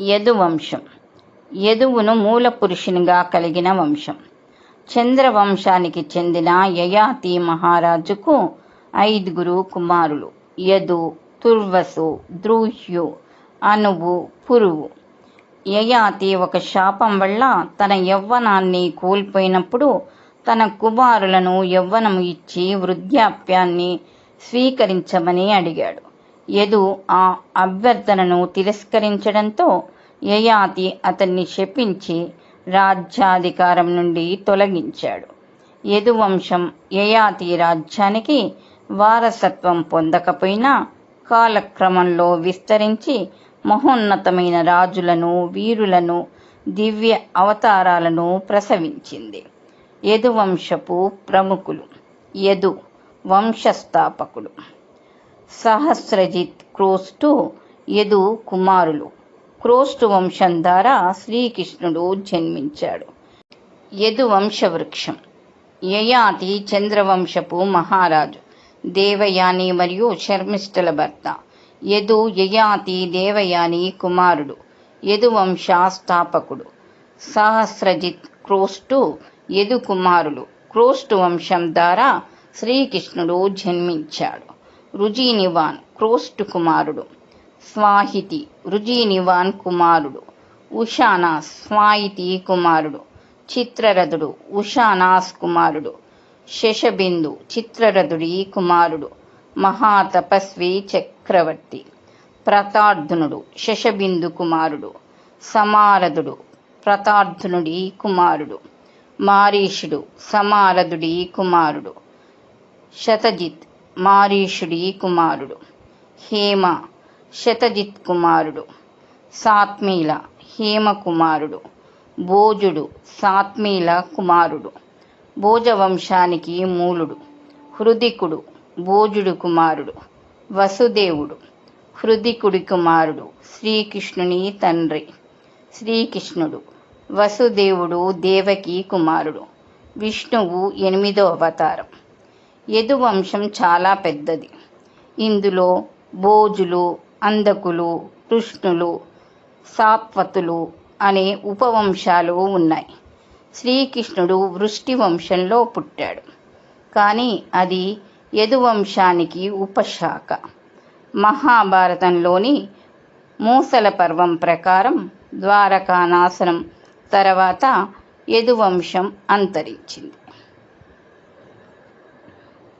యదువంశం. యదువును మూల పురుషునిగా కలిగిన వంశం. చంద్రవంశానికి చెందిన యయాతి మహారాజుకు ఐదుగురు కుమారులు. యదు తుర్వసు ద్రూహ్యు అనువు పురువు. యయాతి ఒక శాపం వల్ల తన యవ్వనాన్ని కోల్పోయినప్పుడు తన కుమారులను యవ్వనము ఇచ్చి వృద్ధాప్యాన్ని స్వీకరించమని అడిగాడు. యదు ఆ అభ్యర్థనను తిరస్కరించడంతో యయాతి అతన్ని శపించి రాజ్యాధికారం నుండి తొలగించాడు. యదువంశం యయాతి రాజ్యానికి వారసత్వం పొందకపోయినా కాలక్రమంలో విస్తరించి మహోన్నతమైన రాజులను వీరులను దివ్య అవతారాలను ప్రసవించింది. యదువంశపు ప్రముఖులు యదు వంశస్థాపకుడు సహస్రజిత్ క్రోస్టు యదు కుమారులు. క్రోస్టు వంశం ద్వారా శ్రీకృష్ణుడు జన్మించాడు. యదు వంశవృక్షం. యయాతి చంద్రవంశపు మహారాజు దేవయాని మరియు శర్మిష్ఠల భర్త. యదు యయాతి దేవయాని కుమారుడు. యదువంశ స్థాపకుడు సహస్రజిత్ క్రోస్టు యదు కుమారులు. క్రోస్టు వంశం ద్వారా శ్రీకృష్ణుడు జన్మించాడు. రుజీనివాన్ క్రోస్టు కుమారుడు. స్వాహితి రుజీనివాన్ కుమారుడు. ఉషానా స్వాయితి కుమారుడు. చిత్రరథుడు ఉషానాస్ కుమారుడు. శశబిందు చిత్రరథుడి కుమారుడు. మహాతపస్వి చక్రవర్తి. ప్రతార్థునుడు శశబిందు కుమారుడు. సమారథుడు ప్రతార్థునుడి కుమారుడు. మారీషుడు సమారథుడి కుమారుడు. శతజిత్ మారీషుడి కుమారుడు. హేమ శతజిత్ కుమారుడు సాత్మీల హేమ కుమారుడు భోజుడు సాత్మీల కుమారుడు. భోజవంశానికి మూలుడు. హృదికుడు భోజుడు కుమారుడు. వసుదేవుడు హృదికుడి కుమారుడు. శ్రీకృష్ణుని తండ్రి. శ్రీకృష్ణుడు వసుదేవుడు దేవకి కుమారుడు. విష్ణువు ఎనిమిదో అవతారం. యదువంశం చాలా పెద్దది. ఇందులో భోజులు అందకులు కృష్ణులు సాత్వతులు అనే ఉపవంశాలు ఉన్నాయి. శ్రీకృష్ణుడు వృష్టి వంశంలో పుట్టాడు. కానీ అది యదువంశానికి ఉపశాఖ. మహాభారతంలోని మూసల పర్వం ప్రకారం ద్వారకా నాశనం తర్వాత యదువంశం అంతరించింది.